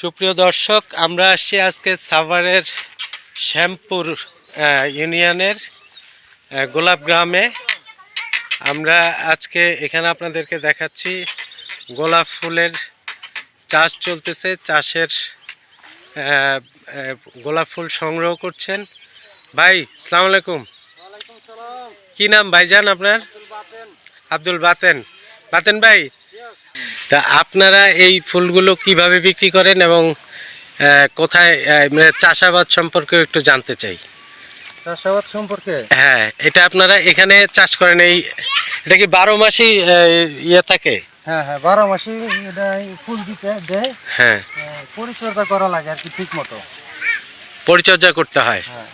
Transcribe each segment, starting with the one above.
সুপ্রিয় দর্শক আমরা আসছি আজকে সাভারের শ্যামপুর ইউনিয়নের গোলাপ গ্রামে। আমরা আজকে এখানে আপনাদেরকে দেখাচ্ছি গোলাপ ফুলের চাষ চলতেছে চাষের গোলাপ ফুল সংগ্রহ করছেন। ভাই সালাম আলাইকুম। কি নাম ভাইজান আপনার? আব্দুল বাতেন। বাতেন ভাই তা আপনারা এই ফুলগুলো কীভাবে বিক্রি করেন এবং কোথায় মানে চাষাবাদ সম্পর্কে একটু জানতে চাই। চাষাবাদ সম্পর্কে? হ্যাঁ এটা আপনারা এখানে চাষ করেন এই এটা কি বারো মাসই ইয়ে থাকে? হ্যাঁ হ্যাঁ বারো এটা ফুল দিতে দেয়। হ্যাঁ। পরিচর্যা করা লাগে আর কি ঠিক মতো। পরিচর্যা করতে হয়। হ্যাঁ।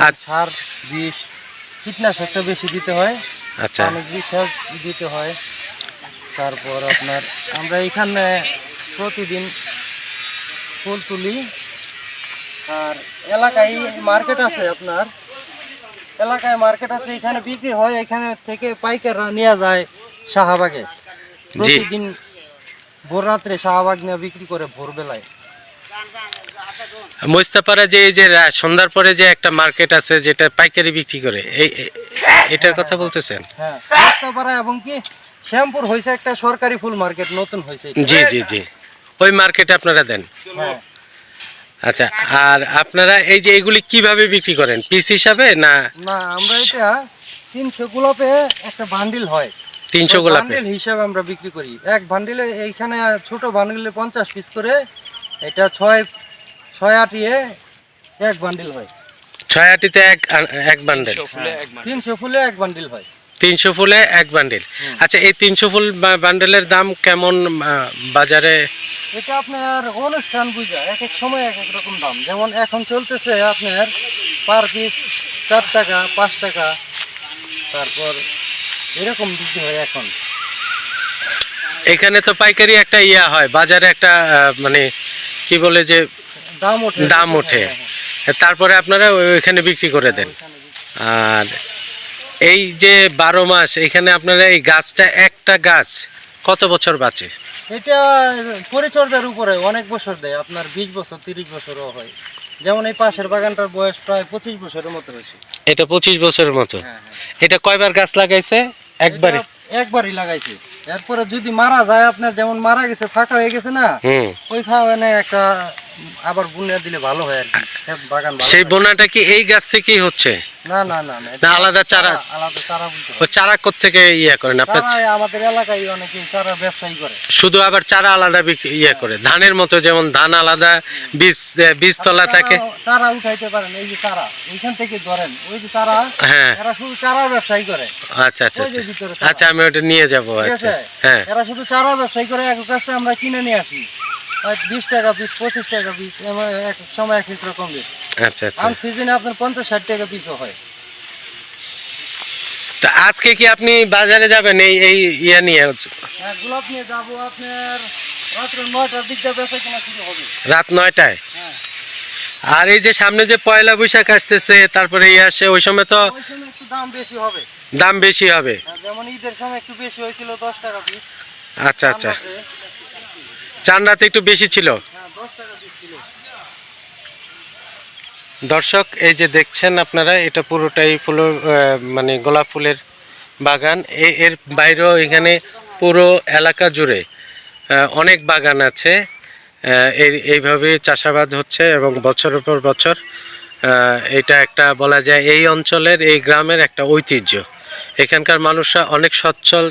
আর- সার বিষ কীটনাশকটা বেশি দিতে হয়। আচ্ছা। দিতে হয়। তারপর আপনার আমরা এখানে প্রতিদিন ফুল তুলি। আর এলাকায় মার্কেট আছে আপনার। এলাকায় মার্কেট আছে এখানে বিক্রি হয় এখানে থেকে পাইকাররা নেওয়া যায় শাহবাগে। প্রতিদিন ভোর রাত্রে শাহবাগ নিয়ে বিক্রি করে ভোরবেলায়। মোস্তাপাড়া যে এই যে সন্ধ্যার পরে যে একটা মার্কেট আছে যেটা পাইকারি বিক্রি করে এই এটার কথা বলতেছেন? হ্যাঁ রাস্তাপাড়া এবং কি? শ্যামপুর হয়েছে একটা সরকারি ফুল মার্কেট নতুন হয়েছে জি জি জি। ওই মার্কেটে আপনারা দেন। হ্যাঁ। আচ্ছা আর আপনারা এই যে এগুলি কীভাবে বিক্রি করেন? পিস হিসাবে না না আমরা এটা তিনশো গোলাপে একটা বান্ডিল হয়। তিনশো গোলাপে? বান্ডিল হিসাবে আমরা বিক্রি করি। এক বান্ডিলে এইখানে ছোট বান্ডিলে পঞ্চাশ পিস করে এটা ছয় ছয় আটিয়ে এক বান্ডিল হয়। ছয় আটিতে এক এক বান্ডেল। তিনশো ফুলে এক বান্ডিল হয়। তিনশো ফুলে এক বান্ডিল আচ্ছা এই তিনশো ফুল বান্ডেলের দাম কেমন বাজারে? এটা আপনার অনুষ্ঠান বুঝা এক এক সময় এক এক রকম দাম। যেমন এখন চলতেছে আপনার পার পিস চার টাকা পাঁচ টাকা। তারপর এরকম বিক্রি হয় এখন। এখানে তো পাইকারি একটা ইয়া হয় বাজারে একটা মানে কি বলে যে দাম ওঠে। দাম ওঠে। হ্যাঁ, হ্যাঁ, তারপরে আপনারা ওইখানে বিক্রি করে দেন। আর এই যে বারো মাস এখানে আপনারা এই গাছটা একটা গাছ কত বছর বাঁচে? এটা পরিচর্যার উপরে অনেক বছর দেয় আপনার বিশ বছর তিরিশ বছরও হয়। যেমন এই পাশের বাগানটার বয়স প্রায় পঁচিশ বছরের মতো হয়েছে। এটা পঁচিশ বছরের মতো? হ্যাঁ, হ্যাঁ। এটা কয়বার গাছ লাগাইছে? একবারে? একবারই লাগাইছে। এরপরে যদি মারা যায় আপনার যেমন মারা গেছে ফাঁকা হয়ে গেছে না ওই খাওয়ানে একটা আবার বুনিয়া দিলে ভালো হয় আর কি। বাগান সেই বোনাটা কি এই গাছ থেকেই হচ্ছে? না না না না আলাদা চারা? আলাদা চারা বলতে ও চারা থেকে ইয়ে করেন আপনার? আমাদের এলাকায় অনেকে চারা ব্যবসায়ী করে। শুধু আবার চারা আলাদা ইয়ে করে? ধানের মতো যেমন ধান আলাদা বীজ বীজতলা থাকে। চারা- উঠাইতে পারেন এই যে চারা ওইখান থেকে ধরেন ওই যে চারা হ্যাঁ। এরা শুধু চারা ব্যবসায়ী করে। আচ্ছা আচ্ছা আচ্ছা। আচ্ছা আমি ওটা নিয়ে যাব আচ্ছা। হ্যাঁ। এরা শুধু চারা ব্যবসায়ী করে এক কাছে আমরা কিনে নিয়ে আসি। বিশ টাকা পিস পঁচিশ টাকা পিস এক এক সময় এক রকম পিস আচ্ছা আচ্ছা। আম সিজনে আপনার পঞ্চাশ ষাট টাকা পিসও হয়। তা আজকে কি আপনি বাজারে যাবেন এই এই ইয়ে নিয়ে হ্যাঁ গোলাপ নিয়ে যাব আপনার রাত্রে নয়টার দিক দিয়ে বেচা কিনা শুরু হবে। রাত নয়টায়? হ্যাঁ। আর এই যে সামনে যে পয়লা বৈশাখ আসতেছে তারপরে ইয়ে আসে ওই সময় তো দাম বেশি হবে। দাম বেশি হবে। হ্যাঁ, যেমন ঈদের সময় একটু বেশি হয়েছিল দশ টাকা পিস আচ্ছা আচ্ছা। চান্দাতে একটু বেশি ছিল। দর্শক, এই যে দেখছেন আপনারা, এটা পুরোটাই ফুল মানে গোলাপ ফুলের বাগান। এর বাইরেও এখানে পুরো এলাকা জুড়ে অনেক বাগান আছে। এইভাবে চাষাবাদ হচ্ছে এবং বছরের পর বছর এটা একটা বলা যায় এই অঞ্চলের, এই গ্রামের একটা ঐতিহ্য। এখানকার মানুষরা অনেক সচ্ছল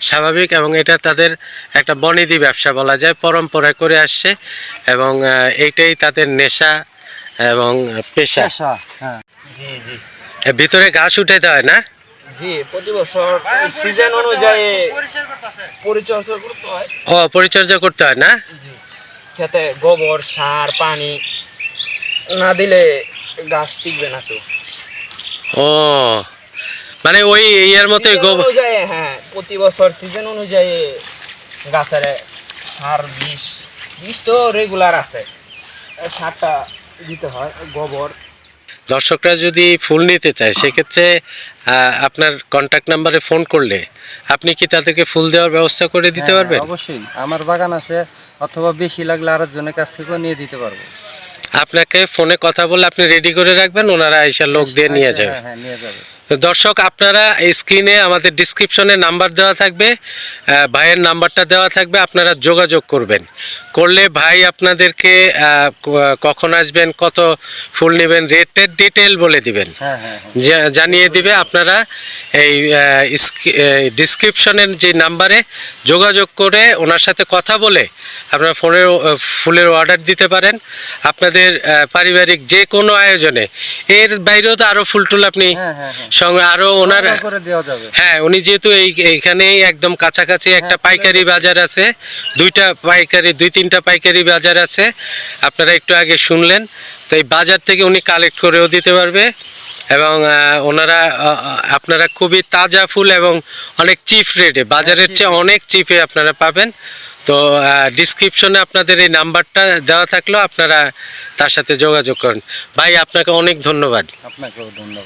স্বাভাবিক এবং এটা তাদের একটা বনিদি ব্যবসা বলা যায় পরম্পরায় করে আসছে এবং এইটাই তাদের নেশা এবং পেশা। হ্যাঁ। জি জি। ভিতরে ঘাস উঠাইতে হয় না? জি প্রতি বছর সিজন অনুযায়ী পরিচর্যা করতে হয়। ও পরিচর্যা করতে হয় না? খেতে গোবর সার পানি না দিলে গাছ টিকবে না তো। ও মানে ওই ইয়ার গোবর হ্যাঁ প্রতি বছর সিজন অনুযায়ী গাছের সার বিষ বিষ তো রেগুলার আছে। সারটা দিতে হয় গোবর। দর্শকরা যদি ফুল নিতে চায় সেক্ষেত্রে আপনার কন্ট্যাক্ট নাম্বারে ফোন করলে আপনি কি তাদেরকে ফুল দেওয়ার ব্যবস্থা করে দিতে হ্যাঁ, পারবেন? অবশ্যই। আমার বাগান আছে অথবা বেশি লাগলে আর আরেকজনের কাছ থেকেও নিয়ে দিতে পারব। আপনাকে ফোনে কথা বলে আপনি রেডি করে রাখবেন ওনারা এসে লোক দিয়ে নিয়ে যাবে। হ্যাঁ হ্যাঁ নিয়ে যাবে। দর্শক, আপনারা স্ক্রিনে আমাদের ডিসক্রিপশনে নাম্বার দেওয়া থাকবে ভাইয়ের নাম্বারটা দেওয়া থাকবে, আপনারা যোগাযোগ করবেন। করলে ভাই আপনাদেরকে কখন আসবেন কত ফুল নেবেন রেটের ডিটেল বলে দিবেন। হ্যাঁ হ্যাঁ হ্যাঁ। জানিয়ে দিবে আপনারা এই ডিসক্রিপশনের যে নাম্বারে যোগাযোগ করে ওনার সাথে কথা বলে আপনারা ফোনের ফুলের অর্ডার দিতে পারেন। আপনাদের পারিবারিক যে কোনো আয়োজনে। এর বাইরেও তো আরও ফুল টুল আপনি সঙ্গে আরও ওনার হ্যাঁ উনি যেহেতু এই এইখানেই একদম কাছাকাছি একটা পাইকারি বাজার আছে। দুইটা পাইকারি দুই তিনটা পাইকারি বাজার আছে। আপনারা একটু আগে শুনলেন তো এই বাজার থেকে উনি কালেক্ট করেও দিতে পারবে এবং ওনারা আপনারা খুবই তাজা ফুল এবং অনেক চিপ রেটে বাজারের চেয়ে অনেক চিপে আপনারা পাবেন। তো ডিসক্রিপশনে আপনাদের এই নাম্বারটা দেওয়া থাকলেও আপনারা তার সাথে যোগাযোগ করেন। ভাই আপনাকে অনেক ধন্যবাদ। আপনাকেও ধন্যবাদ।